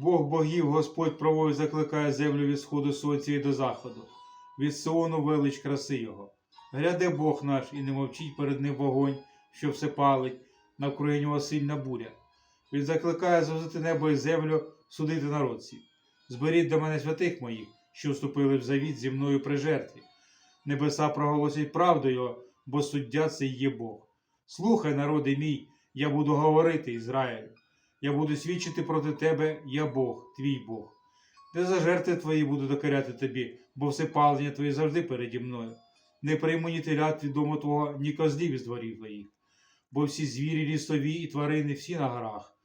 Бог богів, Господь правою закликає землю від сходу сонця і до заходу, від Сиону велич краси його. Гряде Бог наш і не мовчить перед ним вогонь, що все палить, навкруги нього сильна буря. Він закликає звозити небо і землю, судити народ свій. Зберіть до мене святих моїх, що вступили в завіт зі мною при жертві. Небеса проголосять правду його, бо суддя це є Бог. Слухай, народи мій, я буду говорити Ізраїлю. Я буду свідчити проти тебе, я Бог, твій Бог. Не за жертви твої буду докоряти тобі, бо все палення твої завжди переді мною. Не прийму ні телят від дому твого, ні козлів із дворів твоїх, бо всі звірі лісові і тварини всі на горах.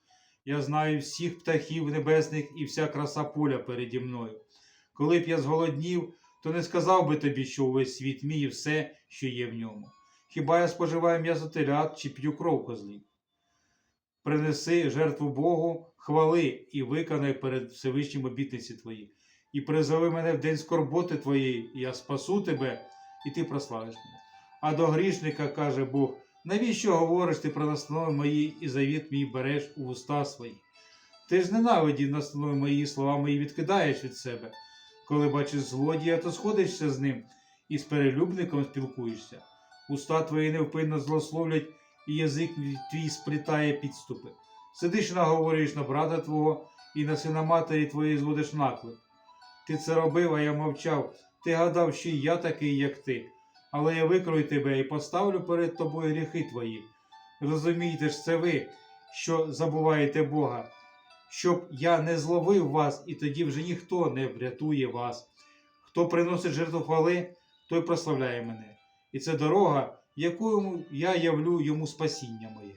Я знаю всіх птахів небесних і вся краса поля переді мною. Коли б я зголоднів, то не сказав би тобі, що увесь світ мій і все, що є в ньому. Хіба я споживаю м'ясо телят чи п'ю кров козлів? Принеси жертву Богу, хвали і виконай перед Всевишнім обітниці твої, і призови мене в день скорботи твоєї, я спасу тебе, і ти прославиш мене. А до грішника каже Бог: навіщо говориш ти про настанови мої і завіт мій береш у уста свої? Ти ж ненавидів настанови мої слова мої відкидаєш від себе. Коли бачиш злодія, то сходишся з ним і з перелюбником спілкуєшся. Уста твої невпинно злословлять, і язик твій сплітає підступи. Сидиш наговорюєш на брата твого, і на сина матері твоєї зводиш наклеп. Ти це робив, а я мовчав. Ти гадав, що я такий, як ти. Але я викрою тебе і поставлю перед тобою гріхи твої. Розумієте ж це ви, що забуваєте Бога, щоб я не зловив вас, і тоді вже ніхто не врятує вас. Хто приносить жертву хвали, той прославляє мене. І це дорога, якою я явлю йому спасіння моє.